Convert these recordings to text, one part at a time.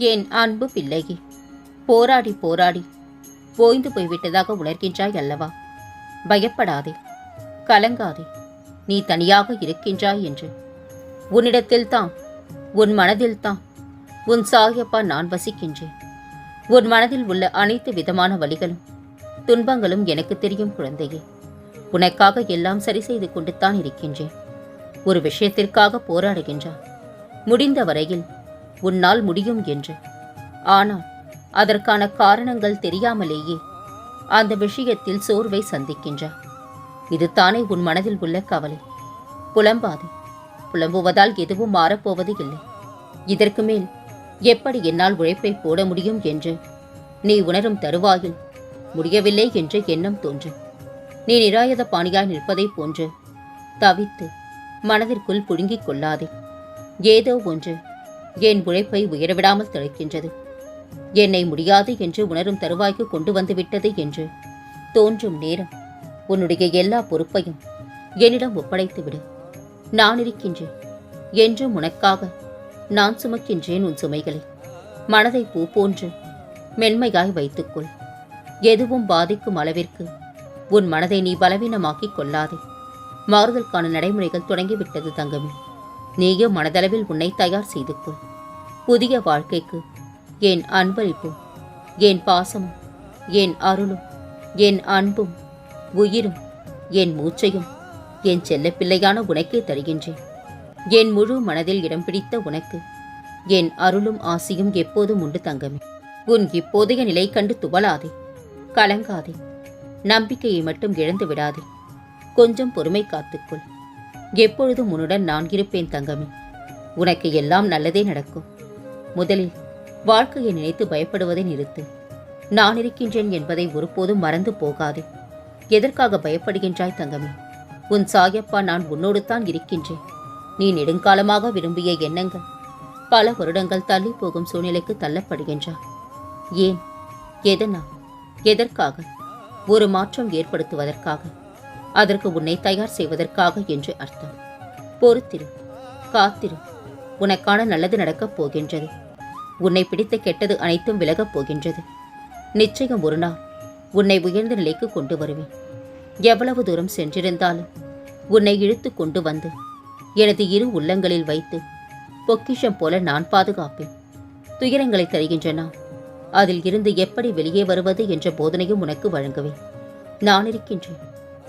என் அன்பு பிள்ளையே? போராடி போராடி. ஓய்ந்து போய்விட்டதாக உணர்கின்றாய் அல்லவா? பயப்படாதே. கலங்காதே. நீ தனியாக இருக்கின்றாய் என்று. உன்னிடத்தில்தான் உன் மனதில்தான் உன் சாயப்பா நான் வசிக்கின்றேன். உன் மனதில் உள்ள அனைத்து விதமான வழிகளும் துன்பங்களும் எனக்கு தெரியும் குழந்தையே. உனக்காக எல்லாம் சரி செய்து கொண்டுத்தான் இருக்கின்றேன். ஒரு விஷயத்திற்காக போராடுகின்றான் முடிந்த வரையில் உன்னால் முடியும் என்று. ஆனால் அதற்கான காரணங்கள் தெரியாமலேயே அந்த விஷயத்தில் சோர்வை சந்திக்கின்றார். இதுதானே உன் மனதில் உள்ள கவலை. புலம்பாது. புலம்புவதால் எதுவும் மாறப்போவது இல்லை. இதற்கு மேல் எப்படி என்னால் உழைப்பை போட முடியும் என்று நீ உணரும் தருவாயில் முடியவில்லை என்று எண்ணம் தோன்று. நீ நிராயுத பாணியாய் நிற்பதைப் போன்று தவித்து மனதிற்குள் புழுங்கிக் கொள்ளாதே. ஏதோ ஒன்று என் உழைப்பை உயரவிடாமல் தடுக்கின்றது என்னை முடியாது என்று உணரும் தருவாய்க்கு கொண்டு வந்துவிட்டது என்று தோன்றும் நேரம் உன்னுடைய எல்லா பொறுப்பையும் என்னிடம் ஒப்படைத்துவிடு நான் இருக்கின்றேன் என்றும் உனக்காக நான் சுமக்கின்றேன் உன் சுமைகளை. மனதை பூ போன்று மென்மையாய் வைத்துக்கொள். எதுவும் பாதிக்கும் அளவிற்கு உன் மனதை நீ பலவீனமாக்கிக் கொள்ளாதே. மாறுதலுக்கான நடைமுறைகள் தொடங்கிவிட்டது தங்கமே. நீயும் மனதளவில் உன்னை தயார் செய்து கொள் புதிய வாழ்க்கைக்கு. என் அன்பளிப்பும் என் பாசமும் என் அருளும் என் அன்பும் உயிரும் என் மூச்சையும் என் செல்லப்பிள்ளையான உனக்கே தருகின்றேன். என் முழு மனதில் இடம் பிடித்த உனக்கு என் அருளும் ஆசியும் எப்போதும் உண்டு தங்கமே. உன் இப்போதைய நிலை கண்டு துவளாதே கலங்காதே நம்பிக்கையை மட்டும் இழந்து விடாதே. கொஞ்சம் பொறுமை காத்துக்கொள். எப்பொழுதும் உன்னுடன் நான் இருப்பேன் தங்கமே. உனக்கு எல்லாம் நல்லதே நடக்கும். முதலில் வாழ்க்கையை நினைத்து பயப்படுவதை நிறுத்து. நான் இருக்கின்றேன் என்பதை ஒருபோதும் மறந்து போகாதே. எதற்காக பயப்படுகின்றாய் தங்கமே? உன் சாயப்பா நான் உன்னோடு தான் இருக்கின்றேன். நீ நெடுங்காலமாக விரும்பிய எண்ணங்கள் பல வருடங்கள் தள்ளி போகும் சூழ்நிலைக்கு தள்ளப்படுகின்றாய் ஏன்? எதனால்? எதற்காக? ஒரு மாற்றம் ஏற்படுத்துவதற்காக. அதற்கு உன்னை தயார் செய்வதற்காக என்று அர்த்தம். பொறுத்திரு காத்திரு. உனக்கான நல்லது நடக்கப் போகின்றது. உன்னை பிடித்த கெட்டது அனைத்தும் விலகப் போகின்றது. நிச்சயம் ஒரு நாள் உன்னை உயர்ந்த நிலைக்கு கொண்டு வருவேன். எவ்வளவு தூரம் சென்றிருந்தாலும் உன்னை இழுத்து கொண்டு வந்து எனது இரு உள்ளங்களில் வைத்து பொக்கிஷம் போல நான் பாதுகாப்பேன். துயரங்களை தருகின்றன. அதில் இருந்து எப்படி வெளியே வருவது என்ற போதனையும் உனக்கு வழங்குவேன். நான் இருக்கின்றேன்.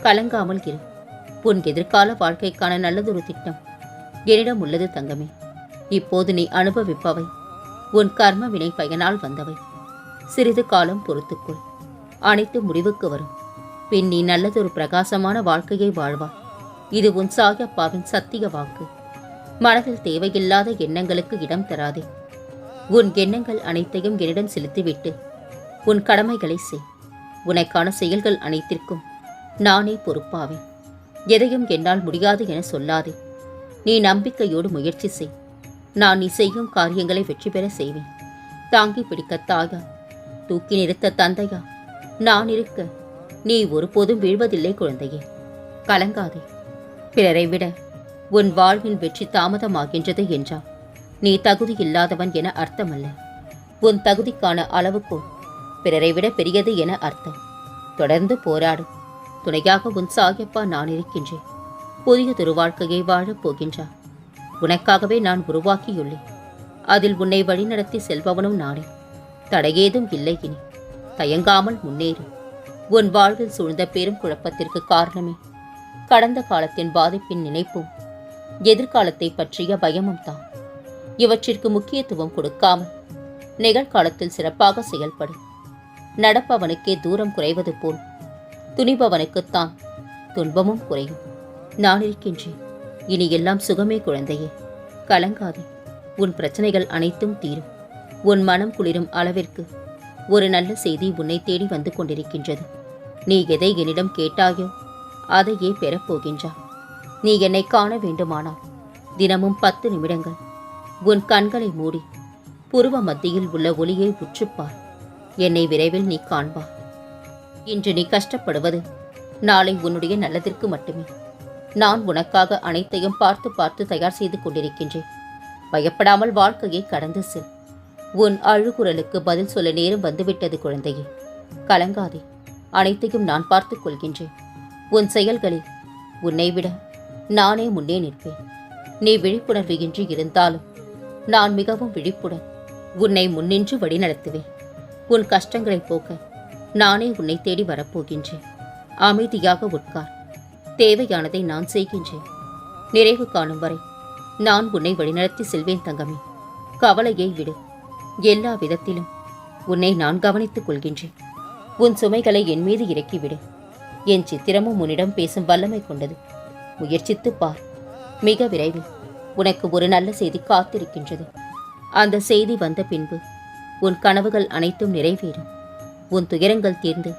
கலங்காமல் இரு. உன் எதிர்கால வாழ்க்கைக்கான நல்லதொரு திட்டம் என்னிடம் உள்ளது தங்கமே. இப்போது நீ அனுபவிப்பவை. உன் கர்ம வினை பயனால் வந்தவை. சிறிது காலம் பொறுத்துக்கொள். அனைத்து முடிவுக்கு வரும். பின் நீ நல்லதொரு பிரகாசமான வாழ்க்கையை வாழ்வாய் இது உன் சாயப்பாவின் சத்திய வாக்கு. மனதில் தேவையில்லாத எண்ணங்களுக்கு இடம் தராதே. உன் எண்ணங்கள் அனைத்தையும் என்னிடம் செலுத்திவிட்டு உன் கடமைகளை செய். உனக்கான செயல்கள் அனைத்திற்கும் நானே பொறுப்பாவேன். எதையும் என்னால் முடியாது என சொல்லாதே. நீ நம்பிக்கையோடு முயற்சி செய். நான் நீ செய்யும் காரியங்களை வெற்றி பெற செய்வேன். தாங்கி பிடிக்க தாயா தூக்கி நிறுத்த தந்தையா நான் இருக்க நீ ஒருபோதும் வீழ்வதில்லை குழந்தையே. கலங்காதே. பிறரை விட உன் வாழ்வின் வெற்றி தாமதமாகின்றது என்றால் நீ தகுதி இல்லாதவன் என அர்த்தமல்ல. உன் தகுதிக்கான அளவுகோல் பிறரை விட பெரியது என அர்த்தம். தொடர்ந்து போராடு. துணையாக உன் சாயப்பா நான் இருக்கின்றேன். புதியதொரு வாழ்க்கையை வாழப் போகின்றார் உனக்காகவே நான் உருவாக்கியுள்ளேன். அதில் உன்னை வழிநடத்தி செல்பவனும் நானே. தடையேதும் இல்லை இனி. தயங்காமல் முன்னேறு. உன் வாழ்வில் சூழ்ந்த பெரும் குழப்பத்திற்கு காரணமே. கடந்த காலத்தின் பாதிப்பின் நினைப்பும் எதிர்காலத்தை பற்றிய பயமும் தான். இவற்றிற்கு முக்கியத்துவம் கொடுக்காமல் நிகழ்காலத்தில் சிறப்பாக செயல்படும் நடப்பவனுக்கே தூரம் குறைவது போல் துணிபவனுக்குத்தான் துன்பமும் குறையும். நான் இருக்கின்றேன். இனி எல்லாம் சுகமே குழந்தையே. கலங்காதே. உன் பிரச்சனைகள் அனைத்தும் தீரும். உன் மனம் குளிரும் அளவிற்கு ஒரு நல்ல செய்தி உன்னை தேடி வந்து கொண்டிருக்கின்றது. நீ எதை என்னிடம் கேட்டாயோ அதையே பெறப்போகின்றா நீ என்னை காண வேண்டுமானால் தினமும் பத்து நிமிடங்கள் உன் கண்களை மூடி புருவ மத்தியில் உள்ள ஒளியை உற்றுப்பார் என்னை விரைவில் நீ காண்பார் இன்று நீ கஷ்டப்படுவது நாளை உன்னுடைய நல்லதிற்கு மட்டுமே. நான் உனக்காக அனைத்தையும் பார்த்து பார்த்து தயார் செய்து கொண்டிருக்கின்றேன். பயப்படாமல் வாழ்க்கையை கடந்து செல். உன் அழுகுரலுக்கு பதில் சொல்ல நேரம் வந்துவிட்டது குழந்தையே. கலங்காதே. அனைத்தையும் நான் பார்த்து கொள்கின்றேன். உன் செயல்களில் உன்னை விட நானே முன்னே நிற்பேன். நீ விழிப்புணர்வு இன்றி இருந்தாலும் நான் மிகவும் விழிப்புடன் உன்னை முன்னின்று வழிநடத்துவேன். உன் கஷ்டங்களை போக்க நானே உன்னை தேடி வரப்போகின்றேன். அமைதியாக உட்கார். தேவையானதை நான் செய்கின்றேன். நிறைவு காணும் வரை நான் உன்னை வழிநடத்தி செல்வேன் தங்கமே. கவலையை விடு. எல்லா விதத்திலும் உன்னை நான் கவனித்துக் கொள்கின்றேன். உன் சுமைகளை என் மீது இறக்கிவிடு. என் சித்திரமும் உன்னிடம் பேசும் வல்லமை கொண்டது. முயற்சித்து பார். மிக விரைவில் உனக்கு ஒரு நல்ல செய்தி காத்திருக்கின்றது. அந்த செய்தி வந்த பின்பு உன் கனவுகள் அனைத்தும் நிறைவேறும். உன் துயரங்கள் தீர்ந்து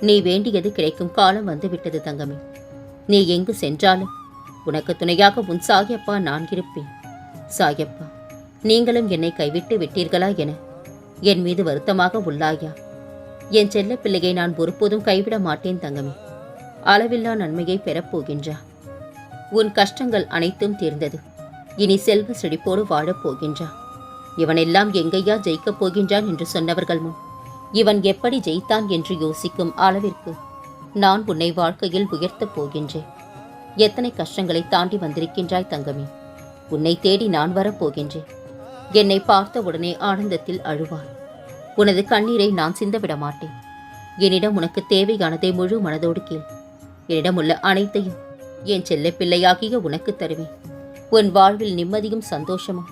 நீ வேண்டியது கிடைக்கும் காலம் வந்துவிட்டது தங்கமே. நீ எங்கு சென்றாலும் உனக்கு துணையாக உன் சாயப்பா நான் இருப்பேன். சாயப்பா நீங்களும் என்னை கைவிட்டு விட்டீர்களா என என் மீது வருத்தமாக உள்ளாயா? என் செல்ல பிள்ளையை நான் ஒருபோதும் கைவிட மாட்டேன் தங்கமே. அளவில்லா நன்மையை பெறப்போகின்றா உன் கஷ்டங்கள் அனைத்தும் தீர்ந்தது. இனி செல்வ செழிப்போடு வாழப் போகின்றா. இவனெல்லாம் எங்கையா ஜெயிக்கப் போகின்றான் என்று சொன்னவர்கள் முன் இவன் எப்படி ஜெயித்தான் என்று யோசிக்கும் அளவிற்கு நான் உன்னை வாழ்க்கையில் உயர்த்தப் போகின்றேன். எத்தனை கஷ்டங்களை தாண்டி வந்திருக்கின்றாய் தங்கமே. உன்னை தேடி நான் வரப்போகின்றேன் என்னை பார்த்த உடனே ஆனந்தத்தில் அழுவார் உனது கண்ணீரை நான் சிந்தவிட மாட்டேன். என்னிடம் உனக்கு தேவையானதை முழு மனதோடு கேள். என்னிடம் உள்ள அனைத்தையும் என் செல்ல பிள்ளையாகிய உனக்கு தருவேன். உன் வாழ்வில் நிம்மதியும் சந்தோஷமும்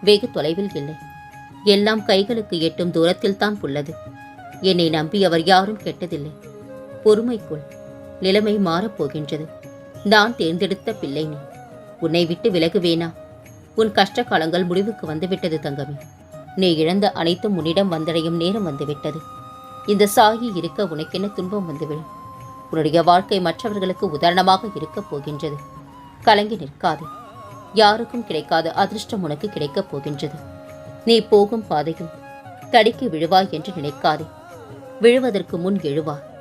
வெகு தொலைவில் இல்லை. எல்லாம் கைகளுக்கு எட்டும் தூரத்தில் தான் உள்ளது. என்னை நம்பி அவர் யாரும் கெட்டதில்லை. பொறுமைக்குள் நிலைமை மாறப்போகின்றது. நான் தேர்ந்தெடுத்த பிள்ளை நீ. உன்னை விட்டு விலகுவேனா? உன் கஷ்ட காலங்கள் முடிவுக்கு வந்துவிட்டது தங்கமே. நீ இழந்த அனைத்தும் உன்னிடம் வந்தடையும் நேரம் வந்துவிட்டது. இந்த சாகி இருக்க உனக்கென்ன துன்பம் வந்துவிடும்? உன்னுடைய வாழ்க்கை மற்றவர்களுக்கு உதாரணமாக இருக்கப் போகின்றது. கலங்கி நிற்காது. யாருக்கும் கிடைக்காத அதிர்ஷ்டம் உனக்கு கிடைக்கப் போகின்றது. நீ போகும் பாதையில் தடிக்கு விழுவாய் என்று நினைக்காதே. விழுவதற்கு முன் எழுவாய்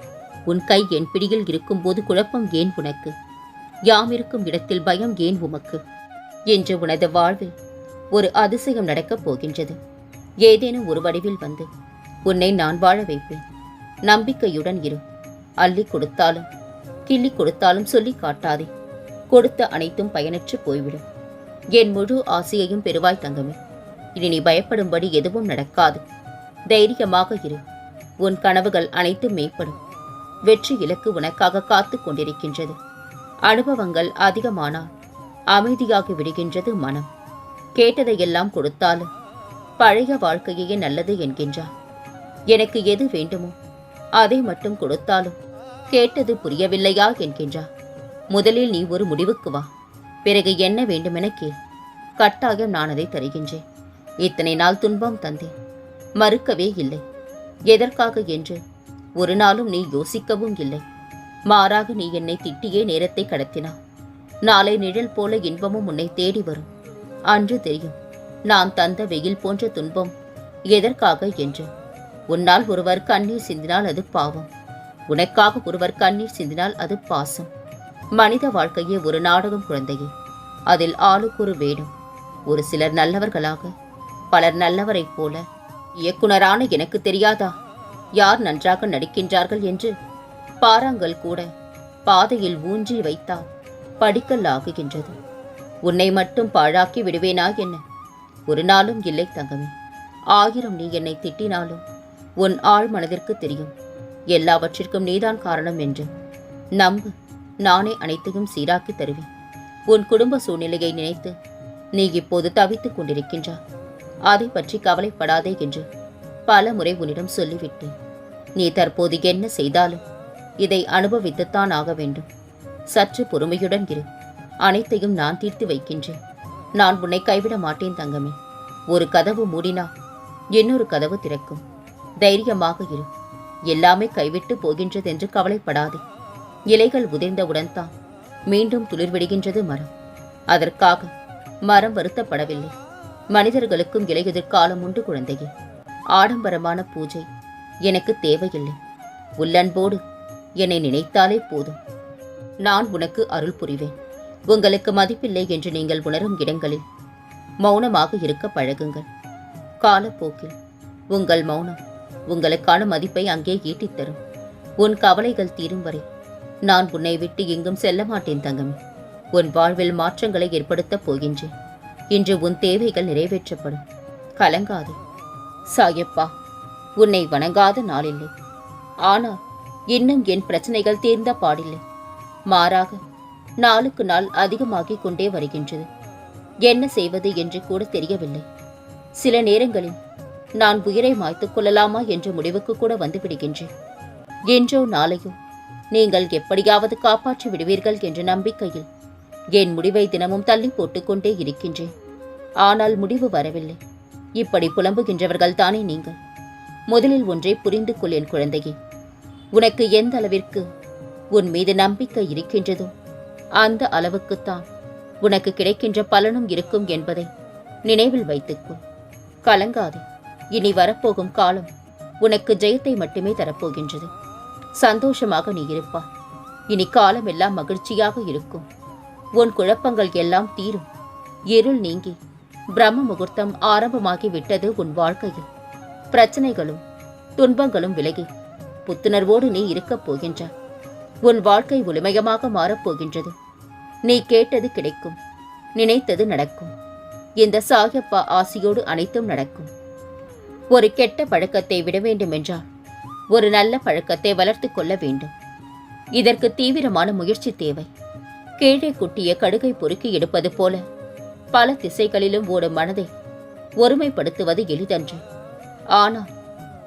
உன் கை என் பிடியில் இருக்கும்போது குழப்பம் ஏன் உனக்கு? யாமிருக்கும் இடத்தில் பயம் ஏன் உமக்கு? என்று உனது வாழ்வில் ஒரு அதிசயம் நடக்கப் போகின்றது. ஏதேனும் ஒரு வடிவில் வந்து உன்னை நான் வாழ வைப்பேன். நம்பிக்கையுடன் இரு. அள்ளி கொடுத்தாலும் கிள்ளி கொடுத்தாலும் சொல்லி காட்டாதே. கொடுத்த அனைத்தும் பயனற்று போய்விடும். என் முழு ஆசையையும் பெறுவாய் தங்கமே. இனி நீ பயப்படும்படி எதுவும் நடக்காது. தைரியமாக இரு. உன் கனவுகள் அனைத்தும் மேம்படும். வெற்றி இலக்கு உனக்காக காத்துக் கொண்டிருக்கின்றது. அனுபவங்கள் அதிகமானால் அமைதியாகி விடுகின்றது மனம். கேட்டதையெல்லாம் கொடுத்தாலும் பழைய வாழ்க்கையே நல்லது என்கின்றார் எனக்கு எது வேண்டுமோ அதை மட்டும் கொடுத்தாலும் கேட்டது புரியவில்லையா என்கின்றார் முதலில் நீ ஒரு முடிவுக்கு வா. பிறகு என்ன வேண்டுமென கேள். கட்டாயம் நான் அதை தருகின்றேன். இத்தனை நாள் துன்பம் தந்தேன். மறுக்கவே இல்லை. எதற்காக என்று ஒரு நாளும் நீ யோசிக்கவும் இல்லை. மாறாக நீ என்னை திட்டியே நேரத்தை கடத்தினா. நாளை நிழல் போல இன்பமும் உன்னை தேடி வரும். அன்று தெரியும் நான் தந்த வெயில் போன்ற துன்பம் எதற்காக என்று. உன்னால் ஒருவர் கண்ணீர் சிந்தினால் அது பாவம். உனக்காக ஒருவர் கண்ணீர் சிந்தினால் அது பாசம். மனித வாழ்க்கையே ஒரு நாடகம் குழந்தையே. அதில் ஆளுக்கு ஒரு வேடம். ஒரு சிலர் நல்லவர்களாக பலர் நல்லவரைப் போல. இயக்குனரான எனக்கு தெரியாதா? யார் நன்றாக நடிக்கின்றார்கள் என்று பாறாங்கல் கூட பாதையில் ஊன்றி வைத்தால் படிக்கல் ஆகுகின்றது. உன்னை மட்டும் பாழாக்கி விடுவேனா என்ன? ஒரு நாளும் இல்லை தங்கமே. ஆயிரம் நீ என்னை திட்டினாலும் உன் ஆழ் மனதிற்கு தெரியும். எல்லாவற்றிற்கும் நீதான் காரணம் என்று. நம்பு நானே அனைத்தையும் சீராக்கி தருவேன். உன் குடும்ப சூழ்நிலையை நினைத்து நீ இப்போது தவித்துக் கொண்டிருக்கின்றாய். அதை பற்றி கவலைப்படாதே என்று பல முறை உன்னிடம் சொல்லிவிட்டேன். நீ தற்போது என்ன செய்தாலும் இதை அனுபவித்துத்தான் ஆக வேண்டும். சற்று பொறுமையுடன் இரு. அனைத்தையும் நான் தீர்த்து வைக்கின்றேன். நான் உன்னை கைவிட மாட்டேன் தங்கமே. ஒரு கதவு மூடினா இன்னொரு கதவு திறக்கும். தைரியமாக இரு. எல்லாமே கைவிட்டு போகின்றதென்று கவலைப்படாதே. இலைகள் உதிர்ந்தவுடன் தான் மீண்டும் துளிர்விடுகின்றது மரம். அதற்காக மரம் வருத்தப்படவில்லை. மனிதர்களுக்கும் இலையுதிர் காலம் உண்டு குழந்தையே. ஆடம்பரமான பூஜை எனக்கு தேவையில்லை. உள்ளன்போடு என்னை நினைத்தாலே போதும். நான் உனக்கு அருள் புரிவேன். உங்களுக்கு மதிப்பில்லை என்று நீங்கள் உணரும் இடங்களில் மௌனமாக இருக்க பழகுங்கள். காலப்போக்கில் உங்கள் மௌனம் உங்களுக்கான மதிப்பை அங்கே ஈட்டித் தரும். உன் கவலைகள் தீரும் வரை நான் உன்னை விட்டு எங்கும் செல்ல மாட்டேன் தங்கமே. உன் வாழ்வில் மாற்றங்களை ஏற்படுத்தப் போகின்றேன். இன்று உன் தேவைகள் நிறைவேற்றப்படும். கலங்காதே. சாயப்பா. உன்னை வணங்காத நாளில்லை. ஆனால் இன்னும் என் பிரச்சனைகள் தீர்ந்த பாடில்லை. மாறாக நாளுக்கு நாள் அதிகமாகிக் கொண்டே வருகின்றது. என்ன செய்வது என்று கூட தெரியவில்லை. சில நேரங்களில் நான் உயிரை மாய்த்துக் கொள்ளலாமா என்ற முடிவுக்கு கூட வந்துவிடுகின்றேன். என்றோ நாளையோ நீங்கள் எப்படியாவது காப்பாற்றி விடுவீர்கள் என்ற நம்பிக்கையில் என் முடிவை தினமும் தள்ளி போட்டுக்கொண்டே இருக்கின்றேன். ஆனால் முடிவு வரவில்லை. இப்படி புலம்புகின்றவர்கள் தானே நீங்கள். முதலில் ஒன்றை புரிந்து கொள் என் குழந்தையே. உனக்கு எந்த அளவிற்கு உன் மீது நம்பிக்கை இருக்கின்றதோ அந்த அளவுக்குத்தான் உனக்கு கிடைக்கின்ற பலனும் இருக்கும் என்பதை நினைவில் வைத்துக்கொள். கலங்காதே. இனி வரப்போகும் காலம் உனக்கு ஜெயத்தை மட்டுமே தரப்போகின்றது. சந்தோஷமாக நீ இருப்பாய். இனி காலம் எல்லாம் மகிழ்ச்சியாக இருக்கும். உன் குழப்பங்கள் எல்லாம் தீரும். இருள் நீங்கி பிரம்ம முகூர்த்தம் ஆரம்பமாகி விட்டது உன் வாழ்க்கையில். பிரச்சனைகளும் துன்பங்களும் விலகி புத்துணர்வோடு நீ இருக்கப் போகின்றாய் உன் வாழ்க்கை ஒளிமயமாக மாறப்போகின்றது நீ கேட்டது கிடைக்கும் நினைத்தது நடக்கும். இந்த சாயப்பா ஆசியோடு அனைத்தும் நடக்கும். ஒரு கெட்ட பழக்கத்தை விட வேண்டுமென்றால் ஒரு நல்ல பழக்கத்தை வளர்த்துக் கொள்ள வேண்டும். இதற்கு தீவிரமான முயற்சி தேவை. கீழே குட்டிய கடுகை பொறுக்கி எடுப்பது போல பல திசைகளிலும் ஓடும் மனதை ஒருமைப்படுத்துவது எளிதன்று. ஆனால்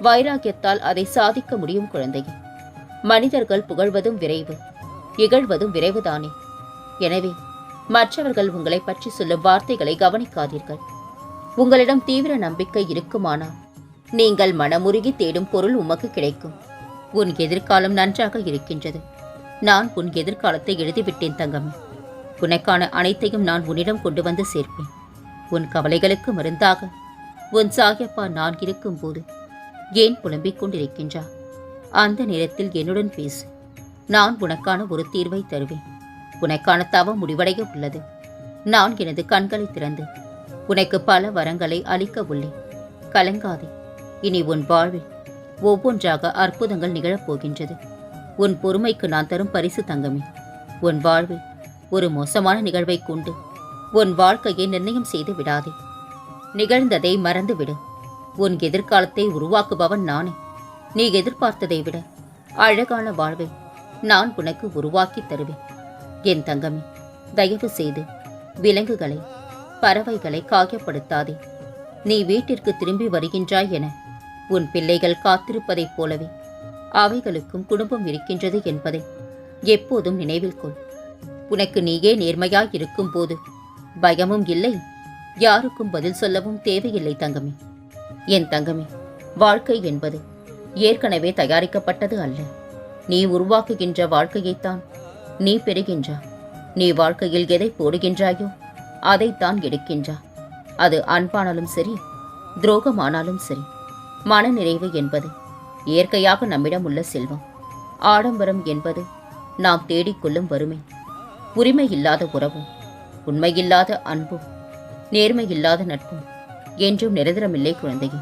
வைராக்கியத்தால் அதை சாதிக்க முடியும் குழந்தையே. மனிதர்கள் புகழ்வதும் விரைவு இகழ்வதும் விரைவுதானே. எனவே மற்றவர்கள் உங்களை பற்றி சொல்லும் வார்த்தைகளை கவனிக்காதீர்கள். உங்களிடம் தீவிர நம்பிக்கை இருக்குமானால் நீங்கள் மனமுருகி தேடும் பொருள் உமக்கு கிடைக்கும். உன் எதிர்காலம் நன்றாக இருக்கின்றது. நான் உன் எதிர்காலத்தை எழுதிவிட்டேன் தங்கமே. உனக்கான அனைத்தையும் நான் உன்னிடம் கொண்டு வந்து சேர்ப்பேன். உன் கவலைகளுக்கு மருந்தாக உன் சாயப்பா நான் இருக்கும்போது ஏன் புலம்பிக் கொண்டிருக்கின்றா அந்த நேரத்தில் என்னுடன் பேசு. நான் உனக்கான ஒரு தீர்வை தருவேன். உனக்கான தவம் முடிவடைய உள்ளது. நான் எனது கண்களை திறந்து உனக்கு பல வரங்களை அளிக்க உள்ளேன். கலங்காதே. இனி உன் வாழ்வில் ஒவ்வொன்றாக அற்புதங்கள் நிகழப்போகின்றது. உன் பொறுமைக்கு நான் தரும் பரிசு தங்கமே. உன் வாழ்வில் ஒரு மோசமான நிகழ்வை கொண்டு உன் வாழ்க்கையை நிர்ணயம் செய்து விடாதே. நிகழ்ந்ததை மறந்துவிடு. உன் எதிர்காலத்தை உருவாக்குபவன் நானே. நீ எதிர்பார்த்ததை விட அழகான வாழ்வை நான் உனக்கு உருவாக்கி தருவேன். என் தங்கமே தயவு செய்து விலங்குகளை பறவைகளை காயப்படுத்தாதே. நீ வீட்டிற்கு திரும்பி வருகின்றாய் என உன் பிள்ளைகள் காத்திருப்பதைப் போலவே அவைகளுக்கும் குடும்பம் இருக்கின்றது என்பதை எப்போதும் நினைவில் கொள். உனக்கு நீயே நேர்மையாய் இருக்கும் போது பயமும் இல்லை. யாருக்கும் பதில் சொல்லவும் தேவையில்லை தங்கமே. என் தங்கமே வாழ்க்கை என்பது ஏற்கனவே தயாரிக்கப்பட்டது அல்ல. நீ உருவாக்குகின்ற வாழ்க்கையைத்தான் நீ பெறுகின்றா. நீ வாழ்க்கையில் எதை போடுகின்றாயோ அதைத்தான் எடுக்கின்றா. அது அன்பானாலும் சரி துரோகமானாலும் சரி மனநிறைவு என்பது இயற்கையாக நம்மிடம் உள்ள செல்வம். ஆடம்பரம் என்பது நாம் தேடிக்கொள்ளும் வறுமை உரிமையில்லாத உறவும் உண்மையில்லாத அன்பும் நேர்மையில்லாத நட்பும் என்றும் நிரந்தரமில்லை குழந்தையே.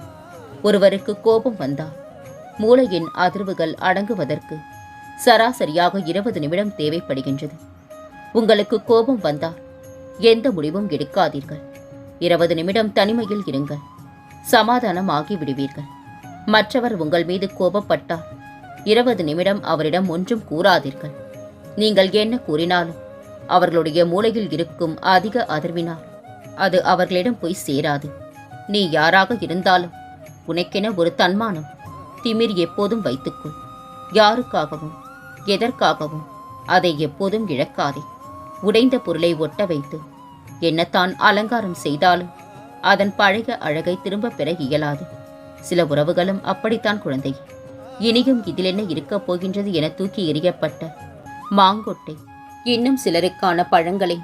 ஒருவருக்கு கோபம் வந்தால் மூளையின் அதிர்வுகள் அடங்குவதற்கு சராசரியாக இருபது நிமிடம் தேவைப்படுகின்றது. உங்களுக்கு கோபம் வந்தால் எந்த முடிவும் எடுக்காதீர்கள். இருபது நிமிடம் தனிமையில் இருங்கள். சமாதானமாகி விடுவீர்கள். மற்றவர் உங்கள் மீது கோபப்பட்டால் இருபது நிமிடம் அவரிடம் ஒன்றும் கூறாதீர்கள். நீங்கள் என்ன கூறினாலும் அவர்களுடைய மூளையில் இருக்கும் அதிக அதிர்வினால் அது அவர்களிடம் போய் சேராது. நீ யாராக இருந்தாலும் உனக்கென ஒரு தன்மானம் திமிர் எப்போதும் வைத்துக்கொள். யாருக்காகவும் எதற்காகவும் அதை எப்போதும் இழக்காதே. உடைந்த பொருளை ஒட்ட வைத்து என்னத்தான் அலங்காரம் செய்தாலும் அதன் பழைய அழகை திரும்பப் பெற இயலாது. சில உறவுகளும் அப்படித்தான் குழந்தை. இனியும் இதில் என்ன இருக்கப் போகின்றது என தூக்கி எறியப்பட்ட மாங்கொட்டை இன்னும் சிலருக்கான பழங்களை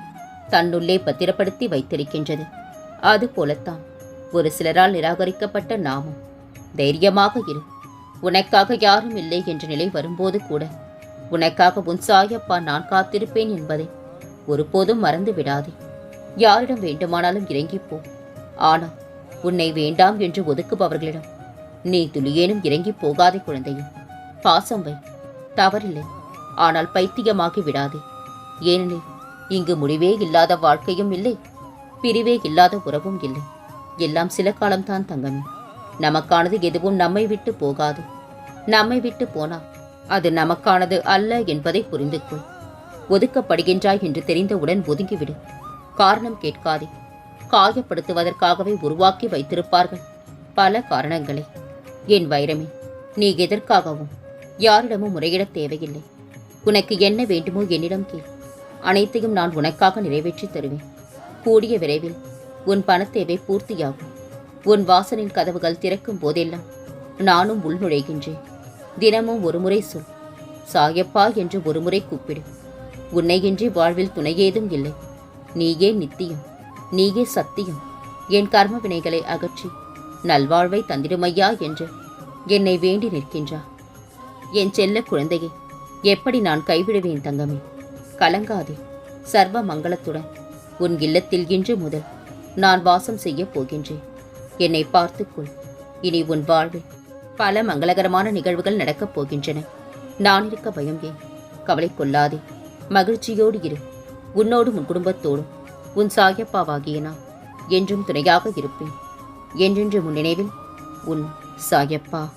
தன்னுள்ளே பத்திரப்படுத்தி வைத்திருக்கின்றது. அதுபோலத்தான் ஒரு சிலரால் நிராகரிக்கப்பட்ட நாமும் தைரியமாக இரு. உனக்காக யாரும் இல்லை என்ற நிலை வரும்போது கூட உனக்காக உன் சாயப்பா நான் காத்திருப்பேன் என்பதை ஒருபோதும் மறந்து விடாதே. யாரிடம் வேண்டுமானாலும் இறங்கிப் போ ஆனால் உன்னை வேண்டாம் என்று ஒதுக்குபவர்களிடம் நீ துளியேனும் இறங்கி போகாதே குழந்தையே. பாசம் வை. தவறில்லை. ஆனால் பைத்தியமாகி விடாதே. ஏனெனில் இங்கு முடிவே இல்லாத வாழ்க்கையும் இல்லை பிரிவே இல்லாத உறவும் இல்லை. எல்லாம் சில காலம்தான் தங்கமே. நமக்கானது எதுவும் நம்மை விட்டு போகாது. நம்மை விட்டு போனால் அது நமக்கானது அல்ல என்பதை புரிந்து கொள் ஒதுக்கப்படுகின்றாய் என்று தெரிந்தவுடன் ஒதுங்கிவிடு. காரணம் கேட்காதே. காயப்படுத்துவதற்காகவே உருவாக்கி வைத்திருப்பார்கள் பல காரணங்களை. என் வைரமே நீ எதற்காகவும் யாரிடமும் முறையிடத் தேவையில்லை. உனக்கு என்ன வேண்டுமோ என்னிடம் கேள். அனைத்தையும் நான் உனக்காக நிறைவேற்றி தருவேன். கூடிய விரைவில் உன் பணத்தேவை பூர்த்தியாகும். உன் வாசலின் கதவுகள் திறக்கும் போதெல்லாம் நானும் உள்நுழைகின்றேன். தினமும் ஒருமுறை சொல். சாயப்பா என்று ஒருமுறை கூப்பிடு. உன்னையின்றி வாழ்வில் துணையேதும் இல்லை. நீயே நித்தியம். நீயே சத்தியம். என் கர்ம வினைகளை அகற்றி நல்வாழ்வை தந்திடுமையா என்று என்னை வேண்டி நிற்கின்றா. என் செல்ல குழந்தையை எப்படி நான் கைவிடுவேன் தங்கமே? கலங்காதே. சர்வ மங்களத்துடன் உன் இல்லத்தில் இன்று முதல் நான் வாசம் செய்யப் போகின்றேன். என்னை பார்த்துக்கொள். இனி உன் வாழ்வில் பல மங்களகரமான நிகழ்வுகள் நடக்கப் போகின்றன. நான் இருக்க பயம் ஏன்? கவலை கொள்ளாதே மகிழ்ச்சியோடு இரு. உன்னோடும் உன் குடும்பத்தோடும் உன் சாயப்பாவாகிய நான் என்றும் துணையாக இருப்பேன். என்றென்று முன் நினைவில் உன் சாயப்பா.